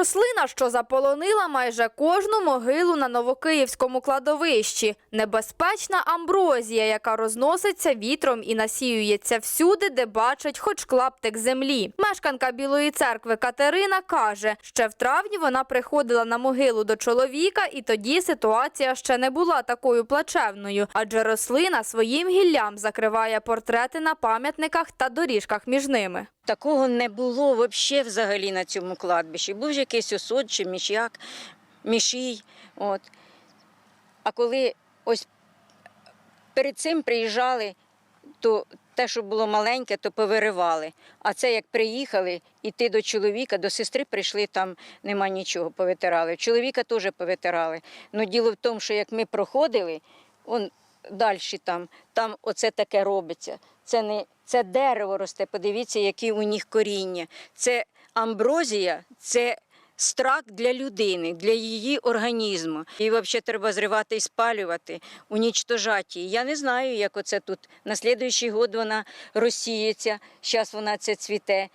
Рослина, що заполонила майже кожну могилу на Новокиївському кладовищі. Небезпечна амброзія, яка розноситься вітром і насіюється всюди, де бачить хоч клаптик землі. Мешканка Білої церкви Катерина каже, ще в травні вона приходила на могилу до чоловіка, і тоді ситуація ще не була такою плачевною, адже рослина своїм гіллям закриває портрети на пам'ятниках та доріжках між ними. Такого не було взагалі на цьому кладбищі. Був же якийсь осод чи мішяк, мішій. От. А коли ось перед цим приїжджали, то те, що було маленьке, то повиривали. А це як приїхали, іти до чоловіка, до сестри прийшли, там нема нічого, повитирали. Чоловіка теж повитирали. Ну діло в тому, що як ми проходили, он далі там, там оце таке робиться. Це не це дерево росте. Подивіться, які у них коріння. Це амброзія, це страх для людини, для її організму. І взагалі треба зривати і спалювати, унічтожати її. Я не знаю, як оце тут. На слідуючий год вона розсіється. Зараз вона це цвіте.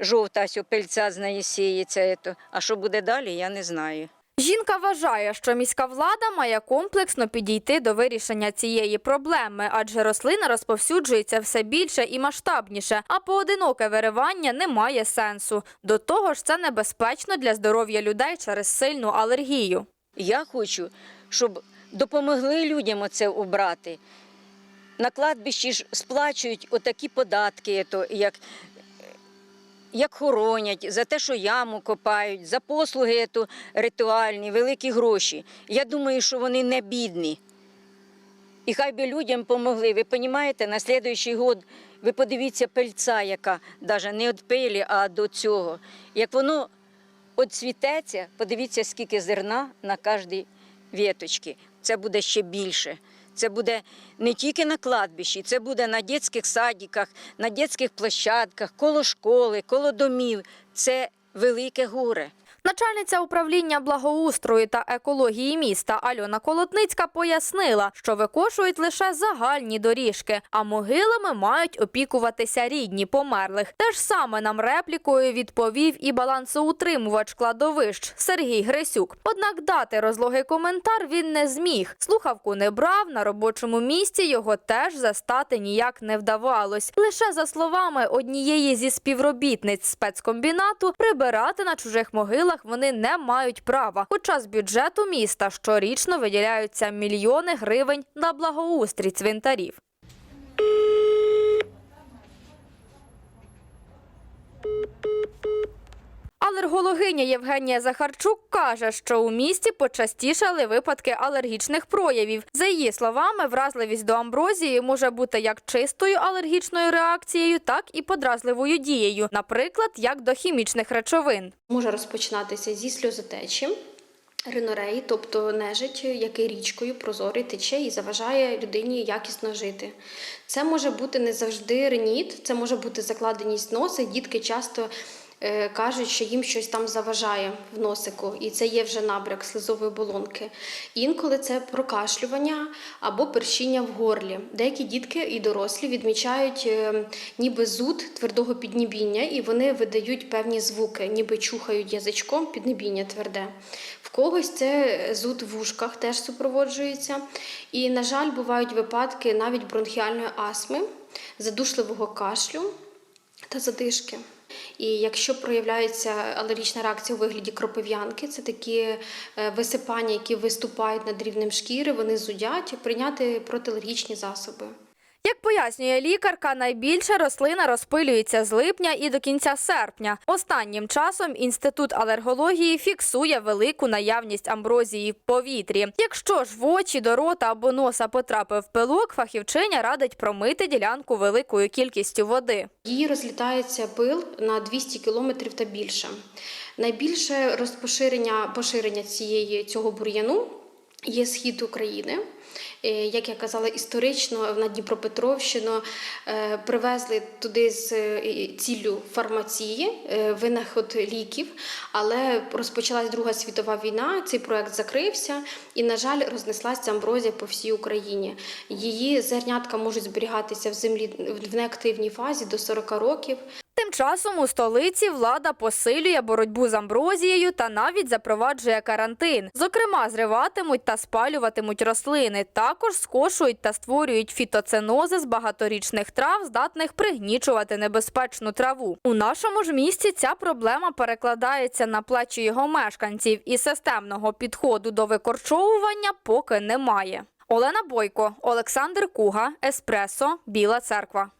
Жовта ось пильця з неї сіється. А що буде далі, я не знаю. Жінка вважає, що міська влада має комплексно підійти до вирішення цієї проблеми, адже рослина розповсюджується все більше і масштабніше, а поодиноке виривання не має сенсу. До того ж, це небезпечно для здоров'я людей через сильну алергію. Я хочу, щоб допомогли людям оце обрати. На кладбищі ж сплачують отакі податки, то як, як хоронять, за те, що яму копають, за послуги ритуальні, великі гроші. Я думаю, що вони не бідні. І хай би людям помогли. Ви розумієте, на слідуючий год ви подивіться пильця, яка навіть не від пилі, а до цього. Як воно цвітеться, подивіться, скільки зерна на кожній віточці. Це буде ще більше. Це буде не тільки на кладбищі, це буде на дитячих садиках, на дитячих площадках, коло школи, коло домів. Це велике горе. Начальниця управління благоустрою та екології міста Альона Колотницька пояснила, що викошують лише загальні доріжки, а могилами мають опікуватися рідні померлих. Те ж саме нам реплікою відповів і балансоутримувач кладовищ Сергій Грисюк. Однак дати розлогий коментар він не зміг. Слухавку не брав на робочому місці. Його теж застати ніяк не вдавалось. Лише за словами однієї зі співробітниць спецкомбінату, прибирати на чужих могилах вони не мають права. Хоча з бюджету міста щорічно виділяються мільйони гривень на благоустрій цвинтарів. Алергологиня Євгенія Захарчук каже, що у місті почастішали випадки алергічних проявів. За її словами, вразливість до амброзії може бути як чистою алергічною реакцією, так і подразливою дією, наприклад, як до хімічних речовин. Може розпочинатися зі сльозотечі, ринореї, тобто нежить, який річкою прозорий тече і заважає людині якісно жити. Це може бути не завжди реніт, це може бути закладеність носа. Дітки часто кажуть, що їм щось там заважає в носику, і це є вже набряк слизової болонки. Інколи це прокашлювання або першіння в горлі. Деякі дітки і дорослі відмічають е, ніби зуд твердого піднебіння, і вони видають певні звуки, ніби чухають язичком піднебіння тверде. В когось це зуд в ушках теж супроводжується. І, на жаль, бувають випадки навіть бронхіальної астми, задушливого кашлю та задишки. І якщо проявляється алергічна реакція у вигляді кропив'янки, це такі е, висипання, які виступають над рівнем шкіри, вони зудять, прийняти протиалергічні засоби. Як пояснює лікарка, найбільше рослина розпилюється з липня і до кінця серпня. Останнім часом інститут алергології фіксує велику наявність амброзії в повітрі. Якщо ж в очі, до рота або носа потрапив пилок, фахівчиня радить промити ділянку великою кількістю води. Її розлітається пил на 200 км та більше. Найбільше розпоширення поширення цієї цього бур'яну є схід України. Е, Як я казала, історично на Дніпропетровщину е, привезли туди з е, ціллю фармації, винаход ліків, але розпочалась Друга світова війна. Цей проект закрився, і, на жаль, рознеслася амброзія по всій Україні. Її зернятка можуть зберігатися в землі в неактивній фазі до 40 років. Тим часом у столиці влада посилює боротьбу з амброзією та навіть запроваджує карантин. Зокрема, зриватимуть та спалюватимуть рослини. Також скошують та створюють фітоценози з багаторічних трав, здатних пригнічувати небезпечну траву. У нашому ж місті ця проблема перекладається на плечі його мешканців, і системного підходу до викорчовування поки немає. Олена Бойко, Олександр Куга, Еспресо, Біла Церква.